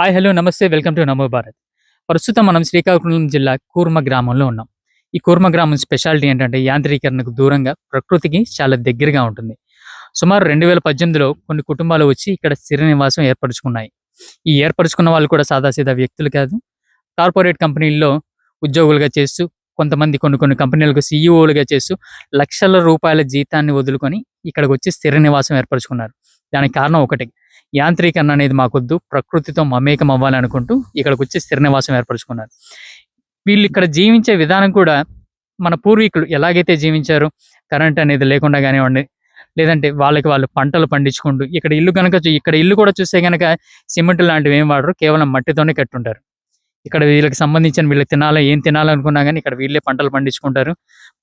Hi hello నమస్తే welcome to Namo Bharat. ప్రస్తుతం మనం శ్రీకాకుళం జిల్లా కూర్మ గ్రామంలో ఉన్నాం. ఈ కూర్మ గ్రామం స్పెషాలిటీ ఏంటంటే యాంత్రీకరణకు దూరంగా ప్రకృతికి చాలా దగ్గరగా ఉంటుంది. సుమారు రెండు వేల పద్దెనిమిదిలో కొన్ని కుటుంబాలు వచ్చి ఇక్కడ స్థిర నివాసం ఏర్పరచుకున్నాయి. ఈ ఏర్పరచుకున్న వాళ్ళు కూడా సాదాసీదా వ్యక్తులు కాదు. కార్పొరేట్ కంపెనీల్లో ఉద్యోగులుగా చేస్తూ కొంతమంది కొన్ని కొన్ని కంపెనీలకు సీఈఓలుగా చేస్తూ లక్షల రూపాయల జీతాన్ని వదులుకొని ఇక్కడికి వచ్చి స్థిర నివాసం ఏర్పరచుకున్నారు. దానికి కారణం ఒకటి. యాంత్రీకరణ అనేది మాకొద్దు ప్రకృతితో మమేకం అవ్వాలి అనుకుంటూ ఇక్కడికి వచ్చి స్థిర నివాసం ఏర్పరచుకున్నారు. వీళ్ళు ఇక్కడ జీవించే విధానం కూడా మన పూర్వీకులు ఎలాగైతే జీవించారో కరెంట్ అనేది లేకుండా కానివ్వండి లేదంటే వాళ్ళకి వాళ్ళు పంటలు పండించుకుంటూ ఇక్కడ ఇల్లు కనుక ఇక్కడ ఇల్లు కూడా చూస్తే కనుక సిమెంట్ లాంటివి ఏం వాడరు కేవలం మట్టితోనే కట్టుంటారు. ఇక్కడ వీళ్ళకి సంబంధించిన వీళ్ళకి తినాలి ఏం తినాలనుకున్నా కానీ ఇక్కడ వీళ్ళే పంటలు పండించుకుంటారు.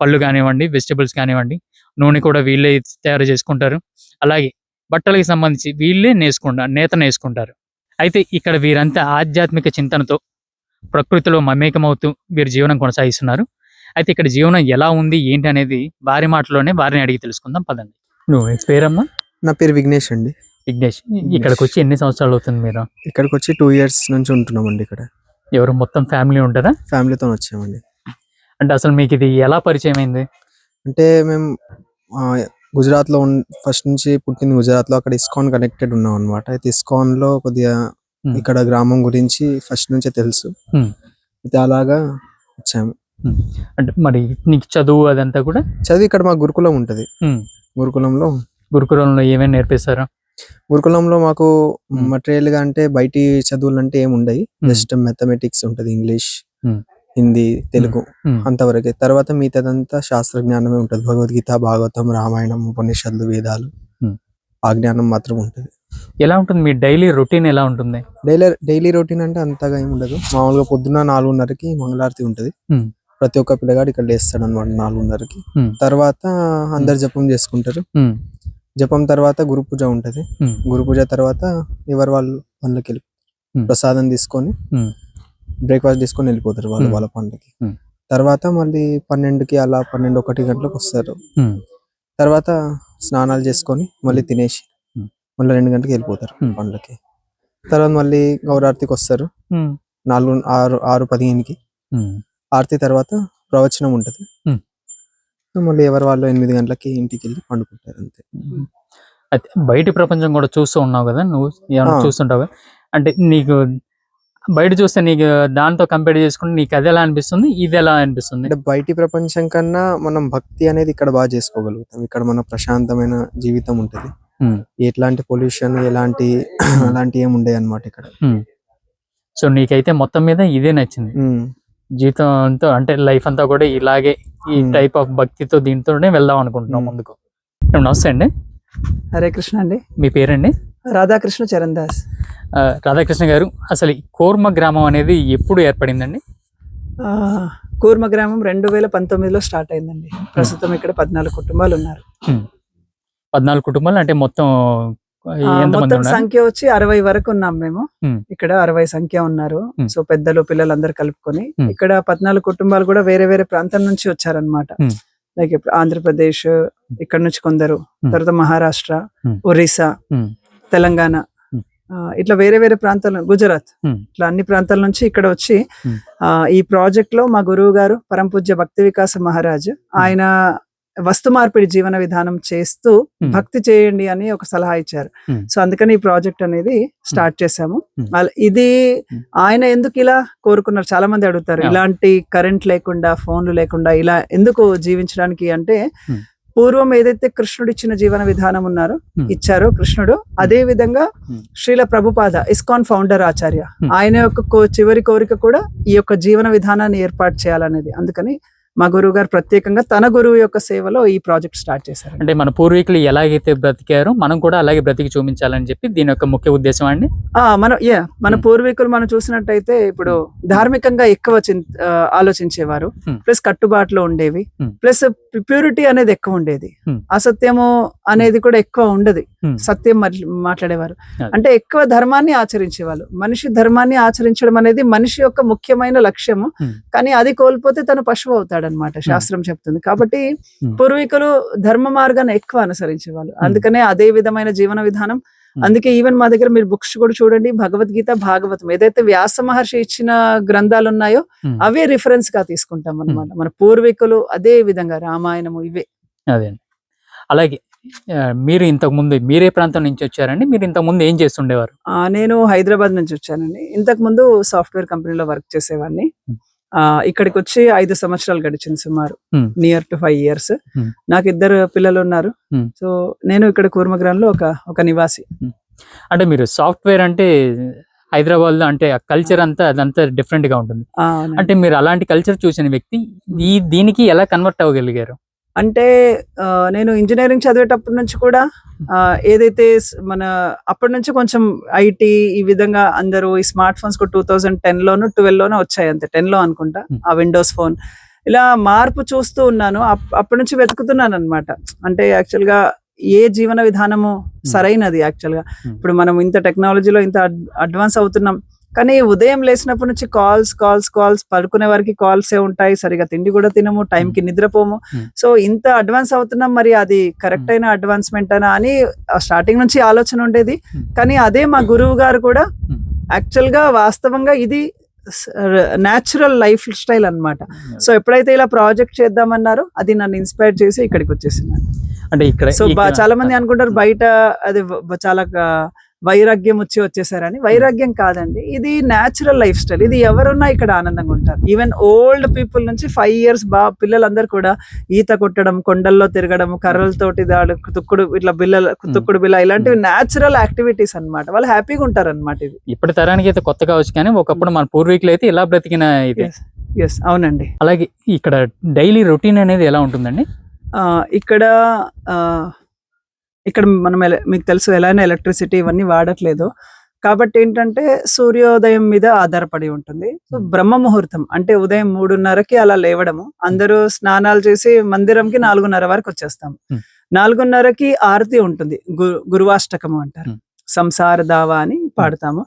పళ్ళు కానివ్వండి వెజిటబుల్స్ కానివ్వండి నూనె కూడా వీళ్ళే తయారు చేసుకుంటారు. అలాగే బట్టలకి సంబంధించి వీళ్ళే నేసుకుంటారు నేత నేసుకుంటారు. అయితే ఇక్కడ వీరంతా ఆధ్యాత్మిక చింతనతో ప్రకృతిలో మమేకమవుతూ వీరు జీవనం కొనసాగిస్తున్నారు. అయితే ఇక్కడ జీవనం ఎలా ఉంది ఏంటి అనేది వారి మాటలోనే వారిని అడిగి తెలుసుకుందాం పదండి. నువ్వు మీ పేరమ్మా? నా పేరు విఘ్నేష్ అండి. విఘ్నేష్ ఇక్కడికి వచ్చి ఎన్ని సంవత్సరాలు అవుతుంది మీరు? ఇక్కడికి వచ్చి టూ ఇయర్స్ నుంచి ఉంటున్నామండి ఇక్కడ. ఎవరు మొత్తం ఫ్యామిలీ ఉంటారా? ఫ్యామిలీతో వచ్చామండి. అంటే అసలు మీకు ఇది ఎలా పరిచయం అయింది అంటే మేము ఆ, గుజరాత్లో ఉన్ ఫస్ట్ నుంచి పుట్టింది గుజరాత్లో అక్కడ ఇస్కాన్ కనెక్టెడ్ ఉన్నాం అనమాట అయితే ఇస్కాన్లో కొద్దిగా. ఇక్కడ గ్రామం గురించి ఫస్ట్ నుంచే తెలుసు. అయితే అలాగా వచ్చాము అంటే మరి నీకు చదువు అదంతా కూడా చదివి ఇక్కడ మా గురుకులం ఉంటది. గురుకులంలో గురుకులంలో ఏమేమి నేర్పిస్తారు గురుకులంలో మాకు. మటీరియల్గా అంటే బయటి చదువులు అంటే ఏమి Hmm. జస్ట్ మెథమెటిక్స్ ఉంటది ఇంగ్లీష్. హిందీ తెలుగు. అంతవరకే. తర్వాత మిగతాదంతా శాస్త్ర జ్ఞానమే ఉంటది. భగవద్గీత భాగవతం రామాయణం ఉపనిషత్తులు వేదాలు. ఆ జ్ఞానం మాత్రం ఉంటది. ఎలా ఉంటుంది? మీ డైలీ రొటీన్ ఎలా ఉంటుంది? డైలీ డైలీ రొటీన్ అంటే అంతగా ఏమి ఉండదు. మామూలుగా పొద్దున్న నాలుగున్నరకి మంగళారతి ఉంటది. ప్రతి ఒక్క పిల్లగాడు ఇక్కడ లేస్తాడు అనమాట నాలుగున్నరకి. తర్వాత అందరు జపం చేసుకుంటారు. జపం తర్వాత గురు పూజ ఉంటది. గురు పూజ తర్వాత ఎవరు వాళ్ళు పనులకి వెళ్ళి. ప్రసాదం తీసుకొని. బ్రేక్ఫాస్ట్ తీసుకొని వెళ్ళిపోతారు వాళ్ళు Hmm. వాళ్ళ పనులకి Hmm. తర్వాత మళ్ళీ పన్నెండుకి అలా పన్నెండు ఒకటి గంటలకు వస్తారు ఉమ్, తర్వాత స్నానాలు చేసుకొని మళ్ళీ తినేసి Hmm. మళ్ళీ రెండు గంటలకు వెళ్ళిపోతారు Hmm. పనులకి తర్వాత మళ్ళీ గౌరారతికి వస్తారు నాలుగు ఆరు ఆరు పదిహేనుకి. ఆరతి తర్వాత ప్రవచనం ఉంటది Hmm. మళ్ళీ ఎవరు వాళ్ళు ఎనిమిది గంటలకి ఇంటికి వెళ్ళి పండుకుంటారు అంతే అయితే బయటి ప్రపంచం కూడా చూస్తూ ఉన్నావు కదా నువ్వు ఏమైనా. చూస్తుంటావు? అంటే నీకు బయట చూస్తే నీకు దాంతో కంపేర్ చేసుకుంటే నీకు అది ఎలా అనిపిస్తుంది ఇది ఎలా అనిపిస్తుంది? అంటే బయటి ప్రపంచం కన్నా మనం భక్తి అనేది ఇక్కడ బాగా చేసుకోగలుగుతాం. ఇక్కడ మన ప్రశాంతమైన జీవితం ఉంటది. ఎట్లాంటి పొల్యూషన్ ఎలాంటి అలాంటి ఏమి ఉండే అనమాట ఇక్కడ. సో నీకైతే మొత్తం మీద ఇదే నచ్చింది. జీవితం అంతా అంటే లైఫ్ అంతా కూడా ఇలాగే ఈ. టైప్ ఆఫ్ భక్తితో దీంతోనే వెళ్దాం అనుకుంటున్నాం. ముందుకు. నమస్తే అండి. హరే కృష్ణ అండి. మీ పేరండి? రాధాకృష్ణ చరణ్ దాస్ ఆ, రాధాకృష్ణ గారు అసలు కోర్మ గ్రామం అనేది ఎప్పుడు ఏర్పడిందండి ఆ, కూర్మ గ్రామం రెండు వేల పంతొమ్మిదిలో స్టార్ట్ అయిందండి ప్రస్తుతం ఇక్కడ పద్నాలుగు కుటుంబాలు ఉన్నారు పద్నాలుగు కుటుంబాలు అంటే మొత్తం మొత్తం సంఖ్య వచ్చి అరవై వరకు ఉన్నాం మేము. ఇక్కడ అరవై సంఖ్య ఉన్నారు. సో పెద్దలు పిల్లలు అందరు కలుపుకొని. ఇక్కడ పద్నాలుగు కుటుంబాలు కూడా వేరే వేరే ప్రాంతం నుంచి వచ్చారనమాట. లైక్ ఇప్పుడు ఆంధ్రప్రదేశ్ ఇక్కడ నుంచి కొందరు. తర్వాత మహారాష్ట్ర. ఒరిస్సా. తెలంగాణ ఇట్లా వేరే వేరే ప్రాంతాల గుజరాత్. ఇట్లా అన్ని ప్రాంతాల నుంచి ఇక్కడ వచ్చి ఈ ప్రాజెక్ట్లో మా గురువు గారు పరంపూజ్య భక్తి వికాస మహారాజ్ ఆయన వస్తు మార్పిడి జీవన విధానం చేస్తూ. భక్తి చేయండి అని ఒక సలహా ఇచ్చారు. సో అందుకని ఈ ప్రాజెక్ట్ అనేది స్టార్ట్ చేశాము ఇది. ఆయన ఎందుకు ఇలా కోరుకున్నారు చాలా మంది అడుగుతారు. ఇలాంటి కరెంట్ లేకుండా ఫోన్లు లేకుండా ఇలా ఎందుకు జీవించడానికి అంటే. పూర్వం ఏదైతే కృష్ణుడు ఇచ్చిన జీవన విధానం ఉన్నారో Hmm. ఇచ్చారో కృష్ణుడు అదే విధంగా Hmm. Srila Prabhupada ISKCON founder ఆచార్య Hmm. ఆయన యొక్క చివరి కోరిక కూడా ఈ యొక్క జీవన విధానాన్ని ఏర్పాటు చేయాలనేది అందుకని మా గురువు గారు ప్రత్యేకంగా తన గురువు యొక్క సేవలో ఈ ప్రాజెక్ట్ స్టార్ట్ చేశారు అంటే మన పూర్వీకులు ఎలాగైతే బ్రతికారో మనం కూడా అలాగే బ్రతికి చూపించాలని చెప్పి దీని యొక్క ముఖ్య ఉద్దేశం అండి ఆ మన యా మన. పూర్వీకులు మనం చూసినట్టయితే ఇప్పుడు ధార్మికంగా ఎక్కువ ఆలోచించేవారు. ప్లస్ కట్టుబాట్లు ఉండేవి. ప్లస్ ప్యూరిటీ అనేది ఎక్కువ ఉండేది. అసత్యము అనేది కూడా ఎక్కువ ఉండదు. సత్యం మట్ల- మాట్లాడేవారు. అంటే ఎక్కువ ధర్మాన్ని ఆచరించేవాళ్ళు మనిషి ధర్మాన్ని ఆచరించడం అనేది మనిషి యొక్క ముఖ్యమైన లక్ష్యము. కానీ అది కోల్పోతే తను పశువు అవుతాడనమాట శాస్త్రం చెప్తుంది. కాబట్టి. పూర్వీకులు ధర్మ మార్గాన్ని ఎక్కువ అనుసరించేవాళ్ళు. అందుకనే అదే విధమైన జీవన విధానం. అందుకే ఈవెన్ మా దగ్గర మీరు బుక్స్ కూడా చూడండి. భగవద్గీత భాగవతం ఏదైతే వ్యాస మహర్షి ఇచ్చిన గ్రంథాలు ఉన్నాయో. అవే రిఫరెన్స్గా తీసుకుంటాం అన్నమాట మన పూర్వీకులు అదే విధంగా రామాయణము ఇవే. అదే అలాగే మీరు ఇంతకు ముందు మీరే ప్రాంతం నుంచి వచ్చారండి. మీరు ఇంతకు ముందు ఏం చేస్తుండేవారు? నేను హైదరాబాద్ నుంచి వచ్చానండి. ఇంతకు ముందు సాఫ్ట్వేర్ కంపెనీలో వర్క్ చేసేవాడిని. ఇక్కడికి వచ్చి ఐదు సంవత్సరాలు గడిచింది సుమారు Hmm. Near to five years Hmm. నాకు ఇద్దరు పిల్లలు ఉన్నారు Hmm. సో నేను ఇక్కడ కూర్మగ్రాంలో ఒక ఒక నివాసి అంటే మీరు సాఫ్ట్వేర్ అంటే హైదరాబాద్లో అంటే ఆ కల్చర్ అంతా అదంతా డిఫరెంట్గా ఉంటుంది. అంటే మీరు అలాంటి కల్చర్ చూసిన వ్యక్తి ఈ దీనికి ఎలా కన్వర్ట్ అవ్వగలిగారు అంటే నేను ఇంజనీరింగ్ చదివేటప్పటి నుంచి కూడా ఏదైతే మన అప్పటి నుంచి కొంచెం ఐటీ ఈ విధంగా అందరూ ఈ స్మార్ట్ ఫోన్స్ కూడా టూ థౌజండ్ టెన్ లోను ట్వెల్వ్ లోను వచ్చాయి అంతే. టెన్లో అనుకుంటా. ఆ విండోస్ ఫోన్. ఇలా మార్పు చూస్తూ ఉన్నాను. అప్- అప్పటి నుంచి వెతుకుతున్నాను అనమాట అంటే యాక్చువల్గా ఏ జీవన విధానము సరైనది యాక్చువల్గా Hmm. ఇప్పుడు మనం ఇంత టెక్నాలజీలో ఇంత అడ్వాన్స్ అవుతున్నాం. కానీ ఉదయం లేచినప్పటి నుంచి కాల్స్ కాల్స్ కాల్స్ పడుకునే వారికి కాల్స్ ఏ ఉంటాయి. సరిగా తిండి కూడా తినము టైం కి నిద్రపోము. సో ఇంత అడ్వాన్స్ అవుతున్నాం మరి అది కరెక్ట్. అయిన అడ్వాన్స్మెంట్ అనా అని స్టార్టింగ్ నుంచి ఆలోచన ఉండేది. కానీ అదే మా గురువు గారు కూడా. యాక్చువల్గా వాస్తవంగా ఇది న్యాచురల్ లైఫ్ స్టైల్ అన్నమాట. సో ఎప్పుడైతే ఇలా ప్రాజెక్ట్ చేద్దామన్నారో అది నన్ను ఇన్స్పైర్ చేసి ఇక్కడికి వచ్చేసింది. అంటే ఇక్కడ సో చాలా మంది అనుకుంటారు బయట అది చాలా వైరాగ్యం వచ్చి వచ్చేసారని. వైరాగ్యం కాదండి. ఇది న్యాచురల్ లైఫ్ స్టైల్ ఇది ఎవరున్నా ఇక్కడ ఆనందంగా ఉంటారు. ఈవెన్ ఓల్డ్ పీపుల్ నుంచి ఫైవ్ ఇయర్స్ బా పిల్లలందరూ కూడా ఈత కొట్టడం కొండల్లో తిరగడం కర్రలతోటి దాడు తుక్కుడు ఇట్లా బిల్లల తుక్కుడు బిల్ల ఇలాంటివి న్యాచురల్ యాక్టివిటీస్ అన్నమాట. వాళ్ళు హ్యాపీగా ఉంటారు అనమాట ఇది ఇప్పటి తరానికి అయితే కొత్త కావచ్చు కానీ ఒకప్పుడు మన పూర్వీకులు అయితే ఇలా బ్రతికిన ఇది. Yes. ఎస్ అవునండి. అలాగే ఇక్కడ డైలీ రొటీన్ అనేది ఎలా ఉంటుందండి? ఇక్కడ ఇక్కడ మనం ఎల- మీకు తెలుసు ఎలానే ఎలక్ట్రిసిటీ ఇవన్నీ వాడట్లేదు. కాబట్టి ఏంటంటే సూర్యోదయం మీద ఆధారపడి ఉంటుంది. So Hmm. బ్రహ్మ ముహూర్తం అంటే ఉదయం మూడున్నరకి అలా లేవడము. అందరూ స్నానాలు చేసి మందిరంకి నాలుగున్నర వరకు వచ్చేస్తాం Hmm. నాలుగున్నరకి ఆరతి ఉంటుంది. గురువాష్టకము అంటారు. Hmm. సంసార దావా అని పాడతాము.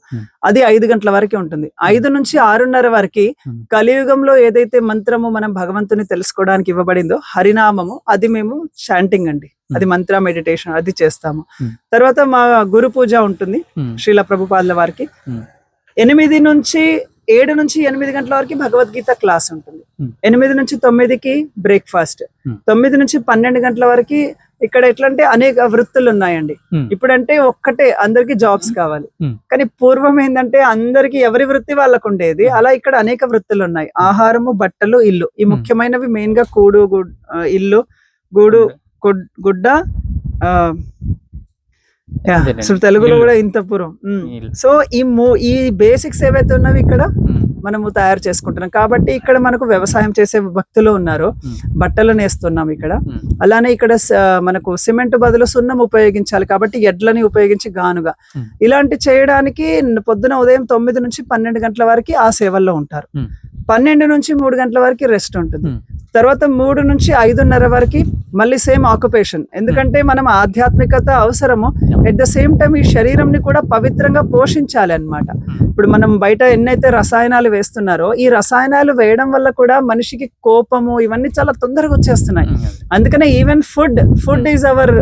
అది ఐదు గంటల వరకు ఉంటుంది ఐదు నుంచి ఆరున్నర వరకు. కలియుగంలో ఏదైతే మంత్రము మనం భగవంతుని తెలుసుకోవడానికి ఇవ్వబడిందో హరినామము అది మేము చాంటింగ్ అండి అది మంత్ర మెడిటేషన్ అది చేస్తాము. తర్వాత మా గురు పూజ ఉంటుంది శ్రీల ప్రభుపాదుల వారికి. ఎనిమిది నుంచి ఏడు నుంచి ఎనిమిది గంటల వరకు భగవద్గీత క్లాస్ ఉంటుంది. ఎనిమిది నుంచి తొమ్మిదికి బ్రేక్ఫాస్ట్. తొమ్మిది నుంచి పన్నెండు గంటల వరకు ఇక్కడ ఎట్లా అంటే అనేక వృత్తులు ఉన్నాయండి. ఇప్పుడంటే ఒక్కటే అందరికి జాబ్స్ కావాలి. కానీ పూర్వం ఏంటంటే అందరికి ఎవరి వృత్తి వాళ్ళకు ఉండేది అలా ఇక్కడ అనేక వృత్తులు ఉన్నాయి ఆహారము బట్టలు ఇల్లు ఈ. ముఖ్యమైనవి మెయిన్గా కూడు ఇల్లు గూడు గుడ్- గుడ్డ. అసలు తెలుగులో. కూడా ఇంత. ఇల్లు. సో ఈ మూ ఈ బేసిక్స్ ఏవైతే ఉన్నవి ఇక్కడ మనము తయారు చేసుకుంటున్నాం కాబట్టి ఇక్కడ మనకు వ్యవసాయం చేసే భక్తులు ఉన్నారు బట్టలు నేస్తున్నాం ఇక్కడ అలానే ఇక్కడ మనకు సిమెంట్ బదులు సున్నం ఉపయోగించాలి కాబట్టి ఎడ్లని ఉపయోగించి గానుగా. ఇలాంటి చేయడానికి పొద్దున ఉదయం తొమ్మిది నుంచి పన్నెండు గంటల వరకు ఆ సేవల్లో ఉంటారు. పన్నెండు నుంచి మూడు గంటల వరకు రెస్ట్ ఉంటుంది. తర్వాత మూడు నుంచి ఐదున్నర వరకు మళ్ళీ సేమ్ ఆక్యుపేషన్ ఎందుకంటే మనం ఆధ్యాత్మికత అవసరము. ఎట్ ద సేమ్ టైం ఈ శరీరంని కూడా పవిత్రంగా పోషించాలి అన్నమాట ఇప్పుడు మనం బయట ఎన్నైతే రసాయనాలు వేస్తున్నారో ఈ రసాయనాలు వేయడం వల్ల కూడా మనిషికి కోపము ఇవన్నీ చాలా తొందరగా వచ్చేస్తున్నాయి. అందుకనే even food food is our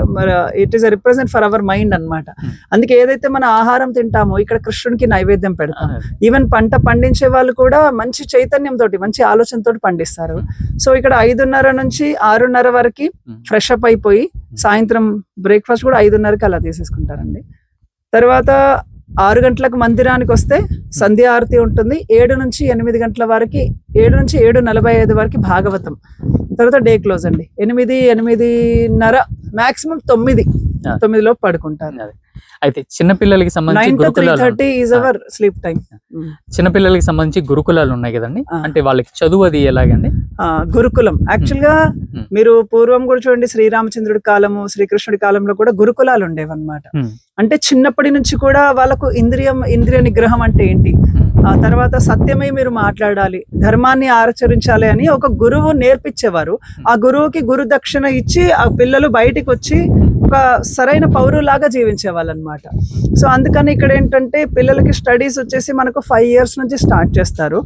it is represent for our mind అన్నమాట. Hmm. అందుకే ఏదైతే మన ఆహారం తింటామో ఇక్కడ కృష్ణునికి నైవేద్యం పెడతాం. ఈవెన్ పంట పండించే వాళ్ళు కూడా మంచి చైతన్యం తోటి మంచి ఆలోచనతోటి పండిస్తారు. సో ఇక్కడ ఐదున్నర నుంచి ఆరున్నర వరకు. ఫ్రెష్ అప్ అయిపోయి సాయంత్రం బ్రేక్ఫాస్ట్ కూడా ఐదున్నరకి అలా తీసేసుకుంటారండి. తర్వాత ఆరు గంటలకు మందిరానికి వస్తే సంధ్య ఆరతి ఉంటుంది. ఏడు నుంచి ఎనిమిది గంటల వరకు ఏడు నుంచి ఏడు నలభై ఐదు వరకు భాగవతం. తర్వాత డే క్లోజ్ అండి. ఎనిమిది ఎనిమిదిన్నర మాక్సిమం తొమ్మిది. తొమ్మిదిలో పడుకుంటారు. అదే. అయితే చిన్నపిల్లలకి సంబంధించి thirty is. Our sleep time. చిన్నపిల్లలకి సంబంధించి గురుకులాలు ఉన్నాయి కదండి. అంటే వాళ్ళకి చదువు అది ఎలాగండి? గురుకులం. యాక్చువల్గా Hmm. మీరు పూర్వం కూడా చూడండి శ్రీరామచంద్రుడి కాలము శ్రీకృష్ణుడి కాలంలో కూడా గురుకులాలు ఉండేవన్నమాట. అంటే చిన్నప్పటి నుంచి కూడా వాళ్ళకు ఇంద్రియం ఇంద్రియ నిగ్రహం అంటే ఏంటి? ఆ తర్వాత సత్యమై మీరు మాట్లాడాలి ధర్మాన్ని ఆచరించాలి అని ఒక గురువు నేర్పించేవారు. ఆ గురువుకి గురు దక్షిణ ఇచ్చి ఆ పిల్లలు బయటికి వచ్చి ఒక సరైన పౌరులాగా జీవించేవాళ్ళు అనమాట సో అందుకని ఇక్కడ ఏంటంటే పిల్లలకి స్టడీస్ వచ్చేసి మనకు ఫైవ్ ఇయర్స్ నుంచి స్టార్ట్ చేస్తారు.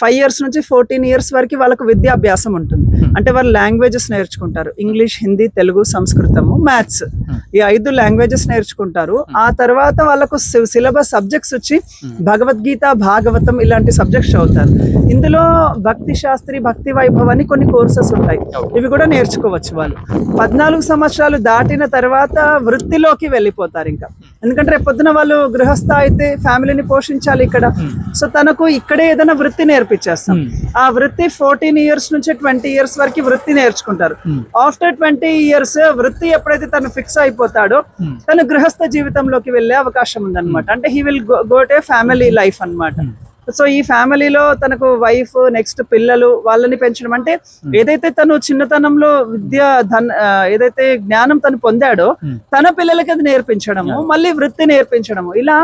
ఫైవ్ ఇయర్స్ నుంచి ఫోర్టీన్ ఇయర్స్ వరకు వాళ్ళకు విద్యాభ్యాసం ఉంటుంది. Hmm. అంటే వాళ్ళు లాంగ్వేజెస్ నేర్చుకుంటారు. ఇంగ్లీష్ హిందీ తెలుగు సంస్కృతము మ్యాథ్స్. Hmm. ఈ ఐదు లాంగ్వేజెస్ నేర్చుకుంటారు. ఆ తర్వాత వాళ్ళకు సిలబస్ సబ్జెక్ట్స్ వచ్చి Hmm. భగవద్గీత భాగవతం ఇలాంటి సబ్జెక్ట్స్ చదువుతారు. ఇందులో భక్తి శాస్త్రి భక్తి వైభవ్ అని కొన్ని కోర్సెస్ ఉంటాయి. ఇవి కూడా నేర్చుకోవచ్చు వాళ్ళు. పద్నాలుగు సంవత్సరాలు దాటిన తర్వాత వృత్తిలోకి వెళ్ళిపోతారు ఇంకా. ఎందుకంటే రేపు పొద్దున వాళ్ళు గృహస్థ అయితే ఫ్యామిలీని పోషించాలి ఇక్కడ. సో తనకు ఇక్కడే ఏదైనా వృత్తి నేర్పించేస్తాం. ఆ వృత్తి ఫోర్టీన్ ఇయర్స్ నుంచి ట్వంటీ ఇయర్స్ వరకు వృత్తి నేర్చుకుంటారు. ఆఫ్టర్ ట్వంటీ ఇయర్స్ వృత్తి ఎప్పుడైతే తను ఫిక్స్ అయిపోతాడో. తను గృహస్థ జీవితంలోకి వెళ్ళే అవకాశం ఉందన్నమాట. అంటే he will go to family life అన్నమాట. Hmm. సో ఈ ఫ్యామిలీలో తనకు వైఫ్ నెక్స్ట్ పిల్లలు వాళ్ళని పెంచడం అంటే ఏదైతే తను చిన్నతనంలో విద్య ధన్ ఏదైతే జ్ఞానం తను పొందాడో Hmm. తన పిల్లలకి అది నేర్పించడము మళ్ళీ వృత్తి నేర్పించడము ఇలా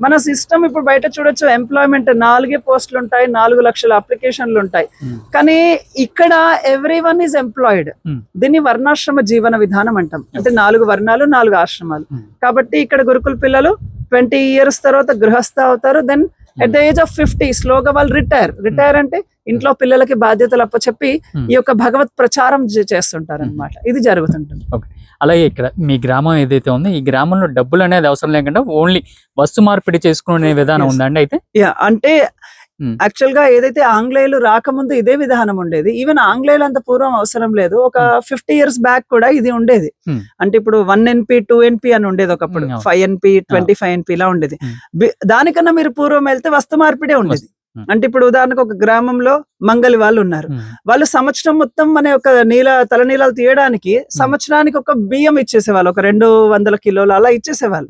మన సిస్టమ్ ఇప్పుడు బయట చూడొచ్చు ఎంప్లాయ్మెంట్ నాలుగే పోస్టులు ఉంటాయి నాలుగు లక్షల అప్లికేషన్లు ఉంటాయి Hmm. కానీ ఇక్కడ every one is employed Hmm. దీన్ని వర్ణాశ్రమ జీవన విధానం అంటాం అంటే నాలుగు వర్ణాలు నాలుగు ఆశ్రమాలు Hmm. కాబట్టి ఇక్కడ గురుకుల పిల్లలు ట్వంటీ ఇయర్స్ తర్వాత గృహస్థ అవుతారు then at the age of fifty స్లోగా వాళ్ళు రిటైర్ రిటైర్ అంటే ఇంట్లో పిల్లలకి బాధ్యతలు అప్పచెప్పి Hmm. ఈ యొక్క భగవత్ ప్రచారం చేస్తుంటారు అనమాట ఇది జరుగుతుంటుంది. అలాగే ఇక్కడ మీ గ్రామం ఏదైతే ఉందో ఈ గ్రామంలో డబ్బులు అనేది అవసరం లేకుండా ఓన్లీ వస్తు మార్పిడి చేసుకునే విధానం. ఉందండి అయితే? అంటే Hmm. యాక్చువల్గా ఏదైతే ఆంగ్లేయులు రాకముందు ఇదే విధానం ఉండేది ఈవెన్ ఆంగ్లేయులు అంత పూర్వం అవసరం లేదు. ఒక ఫిఫ్టీ ఇయర్స్ బ్యాక్ కూడా ఇది ఉండేది. అంటే ఇప్పుడు వన్ ఎన్పి టూ ఎన్పి అని ఉండేది ఒకప్పుడు. Five N P twenty five N P ఇలా ఉండేది. దానికన్నా మీరు పూర్వం వెళ్తే వస్తు మార్పిడే ఉండేది. అంటే ఇప్పుడు ఉదాహరణకు ఒక గ్రామంలో మంగలి వాళ్ళు ఉన్నారు. వాళ్ళు సంవత్సరం మొత్తం అనే ఒక నీల తలనీలాలు తీయడానికి సంవత్సరానికి ఒక బియ్యం ఇచ్చేసేవాళ్ళు. ఒక రెండు వందల కిలోలు అలా ఇచ్చేసేవాళ్ళు.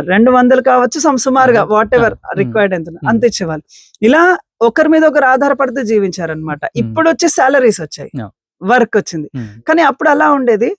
రెండు వందలు కావచ్చు some సుమారుగా. What ever. రిక్వైర్డ్ ఎంత. అంత ఇచ్చేవాళ్ళు ఇలా ఒకరి మీద ఒకరు ఆధారపడుతూ జీవించారనమాట. ఇప్పుడు వచ్చి సాలరీస్ వచ్చాయి. వర్క్ వచ్చింది కానీ అప్పుడు అలా ఉండేది.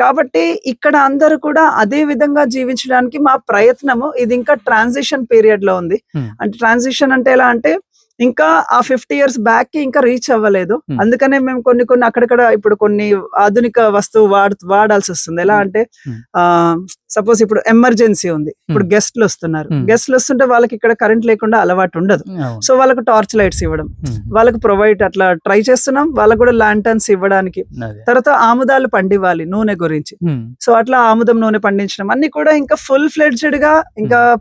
కాబట్టి ఇక్కడ అందరూ కూడా అదే విధంగా జీవించడానికి మా ప్రయత్నము ఇది ఇంకా ట్రాన్సిషన్ పీరియడ్లో ఉంది. అంటే ట్రాన్సిషన్ అంటే ఎలా అంటే ఇంకా ఆ ఫిఫ్టీ ఇయర్స్ బ్యాక్కి ఇంకా రీచ్ అవ్వలేదు. Hmm. అందుకనే మేము కొన్ని కొన్ని అక్కడక్కడ ఇప్పుడు కొన్ని ఆధునిక వస్తువు వాడు వాడాల్సి వస్తుంది. ఎలా Hmm. అంటే Hmm. ఆ సపోజ్ ఇప్పుడు ఎమర్జెన్సీ ఉంది. ఇప్పుడు. గెస్ట్లు వస్తున్నారు. గెస్ట్లు వస్తుంటే వాళ్ళకి ఇక్కడ కరెంట్ లేకుండా అలవాటు ఉండదు. సో వాళ్ళకు టార్చ్ లైట్స్ ఇవ్వడం. వాళ్ళకు ప్రొవైడ్ అట్లా ట్రై చేస్తున్నాం. వాళ్ళకు కూడా ల్యాంటర్న్స్ ఇవ్వడానికి. తర్వాత ఆముదాలు పండివ్వాలి నూనె గురించి. సో అట్లా ఆముదం నూనె పండించడం. అన్ని కూడా ఇంకా ఫుల్ ఫ్లెడ్జ్డ్గా ఇంకా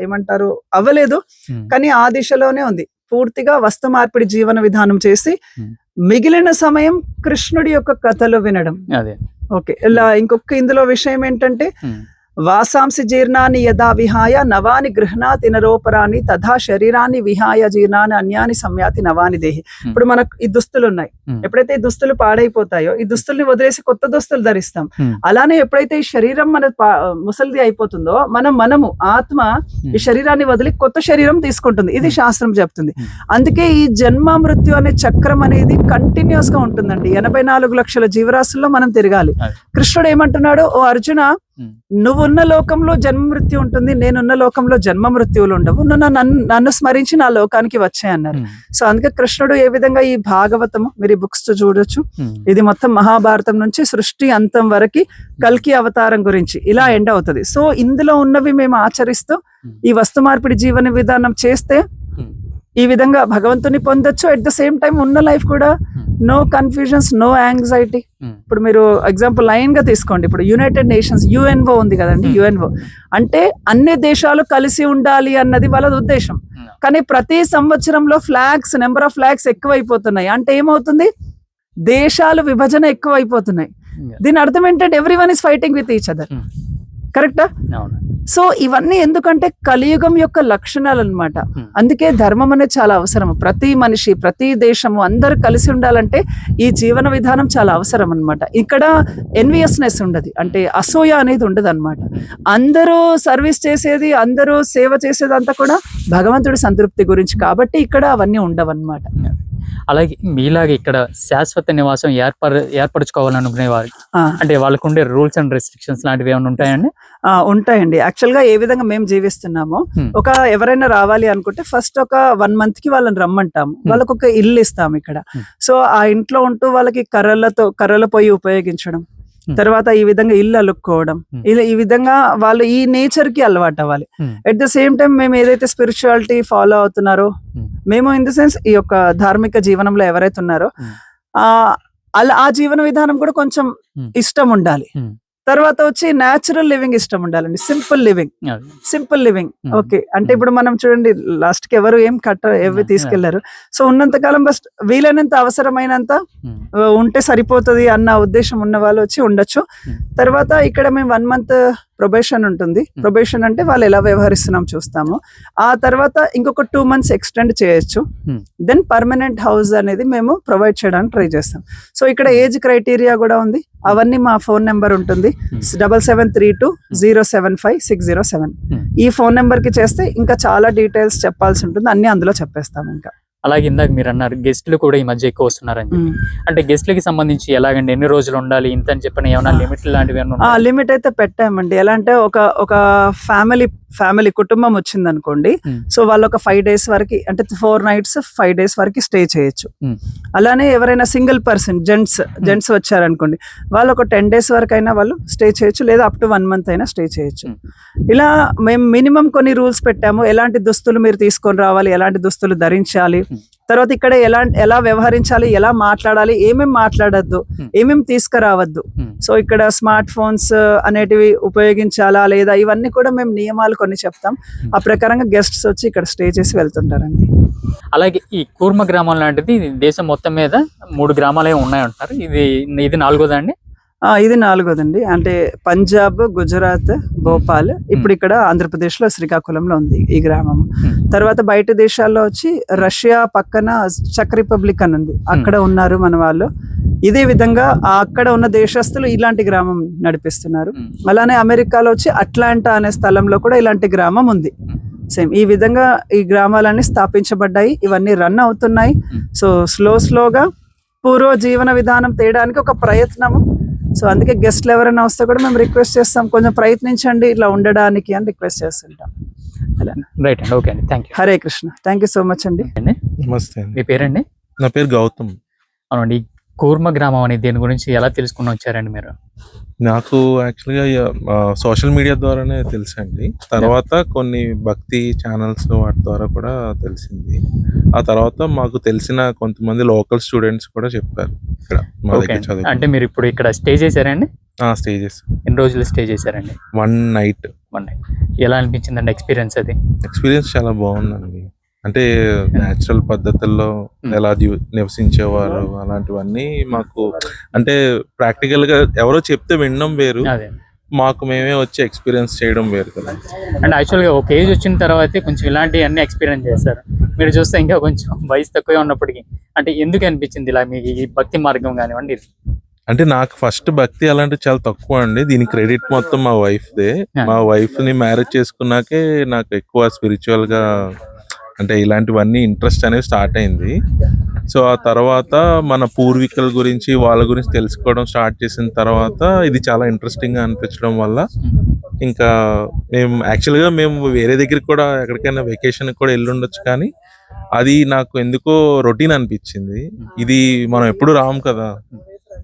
ఏమంటారు? అవ్వలేదు. కానీ ఆ దిశలోనే ఉంది. పూర్తిగా వస్తు మార్పిడి జీవన విధానం చేసి Hmm. మిగిలిన సమయం కృష్ణుడి యొక్క కథలు వినడం. అదే. ఓకే. ఇలా ఇంకొక ఇందులో విషయం ఏంటంటే ఉమ్, వాసాంసి జీర్ణాన్ని యథా విహాయ నవాని గృహణాతి నరోపరాని తథా శరీరాన్ని విహాయ జీర్ణాన్ని అన్యాని సంయాతి నవాని దేహి. ఇప్పుడు మనకు ఈ దుస్తులు ఉన్నాయి ఉమ్, ఎప్పుడైతే ఈ దుస్తులు పాడైపోతాయో ఈ దుస్తుల్ని వదిలేసి కొత్త దుస్తులు ధరిస్తాం. ఉమ్, అలానే ఎప్పుడైతే ఈ శరీరం మన ముసలిది అయిపోతుందో మనం మనము ఆత్మ ఈ శరీరాన్ని వదిలి కొత్త శరీరం తీసుకుంటుంది. ఇది Hmm. శాస్త్రం చెప్తుంది. Hmm. అందుకే ఈ జన్మ మృత్యు అనే చక్రం అనేది కంటిన్యూస్గా ఉంటుందండి. ఎనభై నాలుగు లక్షల జీవరాశుల్లో మనం తిరగాలి. కృష్ణుడు ఏమంటున్నాడు? ఓ అర్జున Hmm. నువ్వున్న లోకంలో జన్మ మృత్యు ఉంటుంది నేనున్న లోకంలో జన్మ మృత్యువులు ఉండవు. నువ్వు నన్ను నన్ను స్మరించి నా లోకానికి వచ్చాయి అన్నారు. ఉమ్, సో అందుకే కృష్ణుడు ఏ విధంగా ఈ భాగవతము మీరు బుక్స్ చూడొచ్చు. ఇది మొత్తం మహాభారతం నుంచి సృష్టి అంతం వరకు కల్కి అవతారం గురించి ఇలా ఎండ్ అవుతుంది. సో ఇందులో ఉన్నవి మేము ఆచరిస్తూ ఈ వస్తు మార్పిడి జీవన విధానం చేస్తే ఈ విధంగా భగవంతుని పొందొచ్చు. అట్ ద సేమ్ టైం ఉన్న లైఫ్ కూడా నో కన్ఫ్యూజన్స్ నో యాంగ్జైటీ ఇప్పుడు మీరు ఎగ్జాంపుల్ లైన్గా తీసుకోండి. ఇప్పుడు యునైటెడ్ నేషన్స్ యుఎన్ఓ ఉంది కదండి Hmm. యుఎన్ఓ అంటే అన్ని దేశాలు కలిసి ఉండాలి అన్నది వాళ్ళ ఉద్దేశం. Hmm. కానీ ప్రతి సంవత్సరంలో ఫ్లాగ్స్ నెంబర్ ఆఫ్ ఫ్లాగ్స్ ఎక్కువైపోతున్నాయి. అంటే ఏమవుతుంది? దేశాలు విభజన ఎక్కువైపోతున్నాయి. ఉమ్, దీని అర్థం ఏంటంటే every one is fighting with each other Hmm. కరెక్టా? సో ఇవన్నీ ఎందుకంటే కలియుగం యొక్క లక్షణాలు అన్నమాట Hmm. అందుకే ధర్మం అనేది చాలా అవసరం ప్రతి మనిషి ప్రతి దేశము అందరూ కలిసి ఉండాలంటే ఈ జీవన విధానం చాలా అవసరం అన్నమాట ఇక్కడ ఎన్వియస్నెస్ ఉండదు. అంటే అసూయ అనేది ఉండదు అనమాట అందరూ సర్వీస్ చేసేది అందరూ సేవ చేసేది అంతా కూడా భగవంతుడి సంతృప్తి గురించి. కాబట్టి ఇక్కడ అవన్నీ ఉండవు అనమాట అలాగే మీలాగా ఇక్కడ శాశ్వత నివాసం ఏర్పర ఏర్పరచుకోవాలనుకునే వారు అంటే వాళ్ళకు ఉండే రూల్స్ అండ్ రెస్ట్రిక్షన్స్ లాంటివి ఏమైనా ఉంటాయండి ఉంటాయండి యాక్చువల్గా ఏ విధంగా మేము జీవిస్తున్నామో. ఒక ఎవరైనా రావాలి అనుకుంటే ఫస్ట్ ఒక వన్ మంత్కి వాళ్ళని రమ్మంటాము వాళ్ళకి ఒక ఇల్లు ఇస్తాం ఇక్కడ. సో ఆ ఇంట్లో ఉంటూ వాళ్ళకి కర్రలతో కర్రల పొయ్యి ఉపయోగించడం. తర్వాత ఈ విధంగా ఇల్లు అలుక్కోవడం Hmm. ఇలా ఈ విధంగా వాళ్ళు ఈ నేచర్కి అలవాటు అవ్వాలి Hmm. At the same time మేము ఏదైతే స్పిరిచువాలిటీ ఫాలో అవుతున్నారో Hmm. మేము ఇన్ ద సెన్స్ ఈ యొక్క ధార్మిక జీవనంలో ఎవరైతే ఉన్నారో Hmm. ఆ అలా ఆ జీవన విధానం కూడా కొంచెం Hmm. ఇష్టం ఉండాలి Hmm. తర్వాత వచ్చి న్యాచురల్ లివింగ్ ఇష్టం ఉండాలండి. Simple living. Simple living. Okay అంటే. ఇప్పుడు మనం చూడండి లాస్ట్కి ఎవరు ఏం కట్ట Yeah, తీసుకెళ్ళారు. సో ఉన్నంత కాలం బస్ట్ వీలైనంత అవసరమైనంత ఉంటే సరిపోతుంది అన్న ఉద్దేశం ఉన్న వాళ్ళు వచ్చి ఉండొచ్చు. తర్వాత ఇక్కడ మేము వన్ మంత్ ప్రొబేషన్ ఉంటుంది. ప్రొబేషన్ అంటే వాళ్ళు ఎలా వ్యవహరిస్తున్నాం చూస్తాము. ఆ తర్వాత ఇంకొక టూ మంత్స్ ఎక్స్టెండ్ చేయొచ్చు. దెన్ పర్మనెంట్ హౌస్ అనేది మేము ప్రొవైడ్ చేయడానికి ట్రై చేస్తాం. సో ఇక్కడ ఏజ్ క్రైటీరియా కూడా ఉంది. అవన్నీ మా ఫోన్ నెంబర్ ఉంటుంది. Double seven three two zero seven five six zero seven. ఈ ఫోన్ నెంబర్కి చేస్తే ఇంకా చాలా డీటెయిల్స్ చెప్పాల్సి ఉంటుంది అన్ని అందులో చెప్పేస్తాం ఇంకా అలాగే ఇందాక మీరు అన్నారు గెస్ట్లు కూడా ఈ మధ్య ఎక్కువ వస్తున్నారని. అంటే గెస్ట్లకి సంబంధించి ఎలాగండి ఎన్ని రోజులు ఉండాలి ఇంత అని చెప్పిన ఏమైనా లిమిట్ లాంటివి? లిమిట్ అయితే పెట్టామండి ఎలా అంటే ఒక ఒక ఫ్యామిలీ ఫ్యామిలీ కుటుంబం వచ్చింది అనుకోండి. సో వాళ్ళు ఒక ఫైవ్ డేస్ వరకు అంటే ఫోర్ నైట్స్ ఫైవ్ డేస్ వరకు స్టే చేయొచ్చు. అలానే ఎవరైనా సింగిల్ పర్సన్ జెంట్స్ జెంట్స్ వచ్చారనుకోండి వాళ్ళు ఒక టెన్ డేస్ వరకు అయినా వాళ్ళు స్టే చేయొచ్చు లేదా అప్ టు వన్ మంత్ అయినా స్టే చేయొచ్చు. ఇలా మేము మినిమం కొన్ని రూల్స్ పెట్టాము ఎలాంటి దుస్తులు మీరు తీసుకొని రావాలి ఎలాంటి దుస్తులు ధరించాలి. తర్వాత ఇక్కడ ఎలా ఎలా వ్యవహరించాలి ఎలా మాట్లాడాలి ఏమేం మాట్లాడద్దు Hmm. ఏమేం తీసుకురావద్దు. ఉమ్, సో ఇక్కడ స్మార్ట్ ఫోన్స్ అనేటివి ఉపయోగించాలా లేదా ఇవన్నీ కూడా మేము నియమాలు కొన్ని చెప్తాం. ఆ ప్రకారంగా గెస్ట్స్ వచ్చి ఇక్కడ స్టే చేసి వెళ్తుంటారండి. అలాగే ఈ కూర్మ గ్రామం లాంటిది ఇది దేశం మొత్తం మీద మూడు గ్రామాలే ఉన్నాయంటారు. ఇది ఇది నాలుగోదా అండి? ఆ, ఇది నాలుగోదండి. అంటే పంజాబ్ గుజరాత్ భోపాల్. ఇప్పుడు ఇక్కడ ఆంధ్రప్రదేశ్లో శ్రీకాకుళంలో ఉంది ఈ గ్రామం. తర్వాత బయట దేశాల్లో వచ్చి రష్యా పక్కన చెక్ రిపబ్లిక్ అని ఉంది. అక్కడ ఉన్నారు మన వాళ్ళు. ఇదే విధంగా అక్కడ ఉన్న దేశస్తులు ఇలాంటి గ్రామం నడిపిస్తున్నారు. అలానే అమెరికాలో వచ్చి అట్లాంటా అనే స్థలంలో కూడా ఇలాంటి గ్రామం ఉంది. సేమ్ ఈ విధంగా ఈ గ్రామాలన్నీ స్థాపించబడ్డాయి. ఇవన్నీ రన్ అవుతున్నాయి. సో స్లో స్లోగా పూర్వ జీవన విధానం తేయడానికి ఒక ప్రయత్నము. సో అందుకే గెస్ట్లు ఎవరైనా వస్తే కూడా మేము రిక్వెస్ట్ చేస్తాం కొంచెం ప్రయత్నించండి ఇట్లా ఉండడానికి అని రిక్వెస్ట్ చేస్తుంటాం. అలా రైట్ అండి ఓకే అండి. Thank you. Hare Krishna. Thank you so much అండి. అండి? నమస్తే అండి. మీ పేరండి? నా పేరు గౌతమ్. అవునండి కూర్మ గ్రామం అనేది దీని గురించి ఎలా తెలుసుకుని వచ్చారండి మీరు? నాకు యాక్చువల్గా సోషల్ మీడియా ద్వారానే తెలుసండి. తర్వాత కొన్ని భక్తి ఛానల్స్ వాటి ద్వారా కూడా తెలిసింది. ఆ తర్వాత మాకు తెలిసిన కొంతమంది లోకల్ స్టూడెంట్స్ కూడా చెప్పారు. ఇక్కడ మా దగ్గర. చదువు అంటే మీరు ఇప్పుడు ఇక్కడ స్టే చేశారండి? స్టేజెస్ ఎన్ని రోజులు స్టే చేశారండి? వన్ నైట్ వన్ నైట్ ఎలా అనిపించిందండి ఎక్స్పీరియన్స్ అది? ఎక్స్పీరియన్స్ చాలా బాగుందండి. అంటే న్యాచురల్ పద్ధతుల్లో. ఎలా నివసించేవారు అలాంటివన్నీ మాకు అంటే ప్రాక్టికల్గా ఎవరో చెప్తే వినడం వేరు మాకు మేమే వచ్చి ఎక్స్పీరియన్స్ చేయడం వేరు కదా అండ్ యాక్చువల్గా ఒక ఏజ్ వచ్చిన తర్వాత కొంచెం ఇలాంటివి అన్ని ఎక్స్పీరియన్స్ చేస్తారు మీరు చూస్తే ఇంకా కొంచెం వయసు తక్కువ ఉన్నప్పటికీ అంటే ఎందుకు అనిపించింది ఇలా మీకు ఈ భక్తి మార్గం కానివ్వండి? అంటే నాకు ఫస్ట్ భక్తి అలాంటివి చాలా తక్కువ అండి దీని క్రెడిట్ మొత్తం మా వైఫ్ దే Yeah. మా వైఫ్ని మ్యారేజ్ చేసుకున్నాకే నాకు ఎక్కువ స్పిరిచువల్గా అంటే ఇలాంటివన్నీ ఇంట్రెస్ట్ అనేది స్టార్ట్ అయింది. సో ఆ తర్వాత మన పూర్వీకుల గురించి వాళ్ళ గురించి తెలుసుకోవడం స్టార్ట్ చేసిన తర్వాత ఇది చాలా ఇంట్రెస్టింగ్గా అనిపించడం వల్ల ఇంకా మేము యాక్చువల్గా మేము వేరే దగ్గరికి కూడా ఎక్కడికైనా వెకేషన్ కూడా వెళ్ళి ఉండొచ్చు కానీ అది నాకు ఎందుకో రొటీన్ అనిపించింది. ఇది మనం ఎప్పుడు రాం కదా.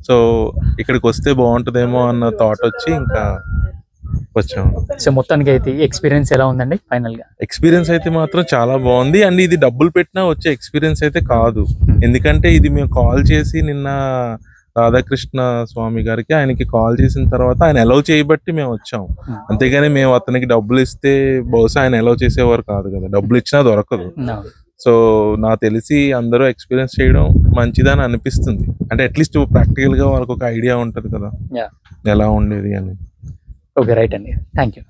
సో ఇక్కడికి వస్తే బాగుంటుందేమో అన్న థాట్ వచ్చి ఇంకా వచ్చాము సో మొత్తానికి అయితే ఎక్స్పీరియన్స్ ఎలా ఉందండి ఫైనల్గా? ఎక్స్పీరియన్స్ అయితే మాత్రం చాలా బాగుంది. అండ్ ఇది డబ్బులు పెట్టినా వచ్చే ఎక్స్పీరియన్స్ అయితే కాదు. ఎందుకంటే ఇది మేము కాల్ చేసి నిన్న రాధాకృష్ణ స్వామి గారికి ఆయనకి కాల్ చేసిన తర్వాత ఆయన అలౌ చేయబట్టి మేము వచ్చాము Hmm. అంతేగాని మేము అతనికి డబ్బులు ఇస్తే బహుశా ఆయన అలౌ చేసేవారు కాదు కదా. డబ్బులు ఇచ్చినా దొరకదు. సో నాకు తెలిసి అందరూ ఎక్స్పీరియన్స్ చేయడం మంచిదని అనిపిస్తుంది. అంటే అట్లీస్ట్ ప్రాక్టికల్గా వాళ్ళకి ఒక ఐడియా ఉంటది కదా. ఎలా ఉండేది అని. ఓకే రైట్ అండి థ్యాంక్ యూ